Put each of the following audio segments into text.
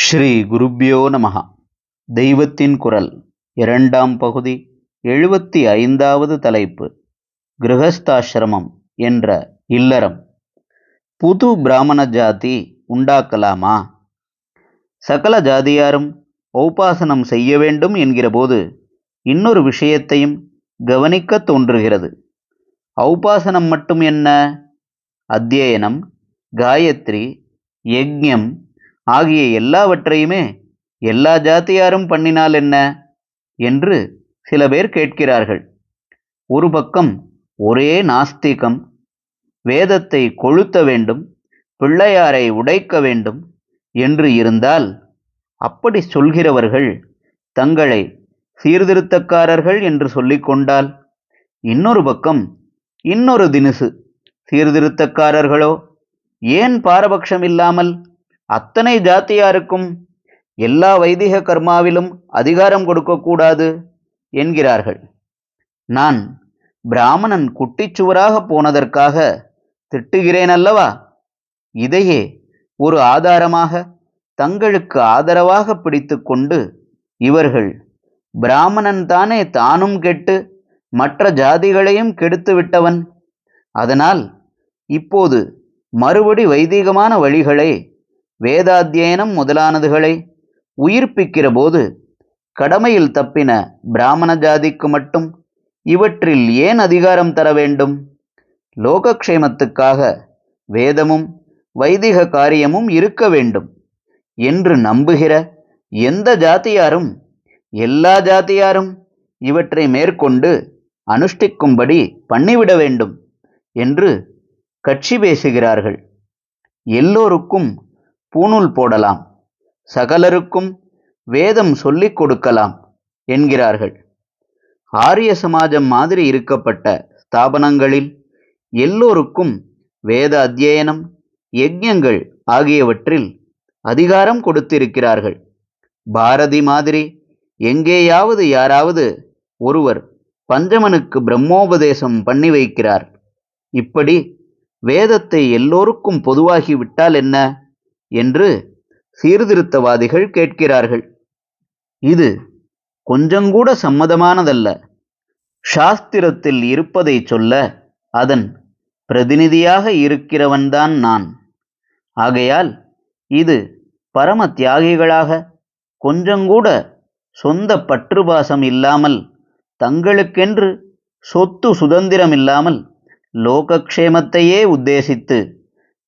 ஸ்ரீ குருப்யோ நமஹா. தெய்வத்தின் குரல் இரண்டாம் பகுதி எழுபத்தி ஐந்தாவது தலைப்பு கிரகஸ்தாசிரமம் என்ற இல்லறம். புது பிராமண ஜாதி உண்டாக்கலாமா? சகல ஜாதியாரும் ஔபாசனம் செய்ய வேண்டும் என்கிறபோது இன்னொரு விஷயத்தையும் கவனிக்க தோன்றுகிறது. ஔபாசனம் மட்டும் என்ன? அத்தியனம் காயத்ரி யஜ்யம் ஆகிய எல்லாவற்றையுமே எல்லா ஜாத்தியாரும் பண்ணினால் என்ன? என்று சில பேர் கேட்கிறார்கள். ஒரு பக்கம் ஒரே நாஸ்திகம் வேதத்தை கொளுத்த வேண்டும் பிள்ளையாரை உடைக்க வேண்டும் என்று இருந்தால் அப்படி சொல்கிறவர்கள் தங்களை சீர்திருத்தக்காரர்கள் என்று சொல்லிக்கொண்டால் இன்னொரு பக்கம் இன்னொரு தினுசு சீர்திருத்தக்காரர்களோ ஏன் பாரபட்சம் இல்லாமல் அத்தனை ஜாத்தியாருக்கும் எல்லா வைதிக கர்மாவிலும் அதிகாரம் கொடுக்கக்கூடாது என்கிறார்கள். நான் பிராமணன் குட்டிச்சுவராக போனதற்காக திட்டுகிறேன் அல்லவா இதையே ஒரு ஆதாரமாக தங்களுக்கு ஆதரவாக பிடித்து கொண்டு இவர்கள் பிராமணன் தானே தானும் கெட்டு மற்ற ஜாதிகளையும் கெடுத்து விட்டவன். அதனால் இப்போது மறுபடி வைதிகமான வழிகளை வேதாத்தியனம் முதலானதுகளை உயிர்ப்பிக்கிற போது கடமையில் தப்பின பிராமண ஜாதிக்கு மட்டும் இவற்றில் ஏன் அதிகாரம் தர வேண்டும்? லோகக்ஷேமத்துக்காக வேதமும் வைதிக காரியமும் இருக்க வேண்டும் என்று நம்புகிற எந்த ஜாத்தியாரும் எல்லா ஜாத்தியாரும் இவற்றை மேற்கொண்டு அனுஷ்டிக்கும்படி பண்ணிவிட வேண்டும் என்று கட்சி பேசுகிறார்கள். எல்லோருக்கும் பூணூல் போடலாம். சகலருக்கும் வேதம் சொல்லிக் கொடுக்கலாம் என்கிறார்கள். ஆரிய சமாஜம் மாதிரி இருக்கப்பட்ட ஸ்தாபனங்களில் எல்லோருக்கும் வேத அத்தியனம் யஜ்யங்கள் ஆகியவற்றில் அதிகாரம் கொடுத்திருக்கிறார்கள். பாரதி மாதிரி எங்கேயாவது யாராவது ஒருவர் பஞ்சமனுக்கு பிரம்மோபதேசம் பண்ணி வைக்கிறார். இப்படி வேதத்தை எல்லோருக்கும் பொதுவாகி விட்டால் என்ன? என்று சீர்திருத்தவாதிகள் கேட்கிறார்கள். இது கொஞ்சங்கூட சம்மதமானதல்ல. சாஸ்திரத்தில் இருப்பதை சொல்ல அதன் பிரதிநிதியாக இருக்கிறவன்தான் நான். ஆகையால் இது பரம தியாகிகளாக கொஞ்சங்கூட சொந்த பற்றுபாசம் இல்லாமல் தங்களுக்கென்று சொத்து சுதந்திரம் இல்லாமல் லோகக்ஷேமத்தையே உத்தேசித்து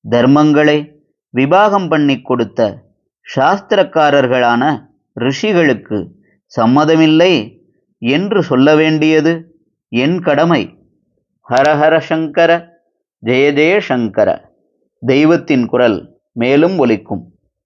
தர்மங்களை விபாகம் பண்ணி கொடுத்த சாஸ்திரக்காரர்களான ரிஷிகளுக்கு சம்மதமில்லை என்று சொல்ல வேண்டியது என் கடமை. ஹரஹர சங்கர ஜெய ஜெய சங்கர. தெய்வத்தின் குரல் மேலும் ஒலிக்கும்.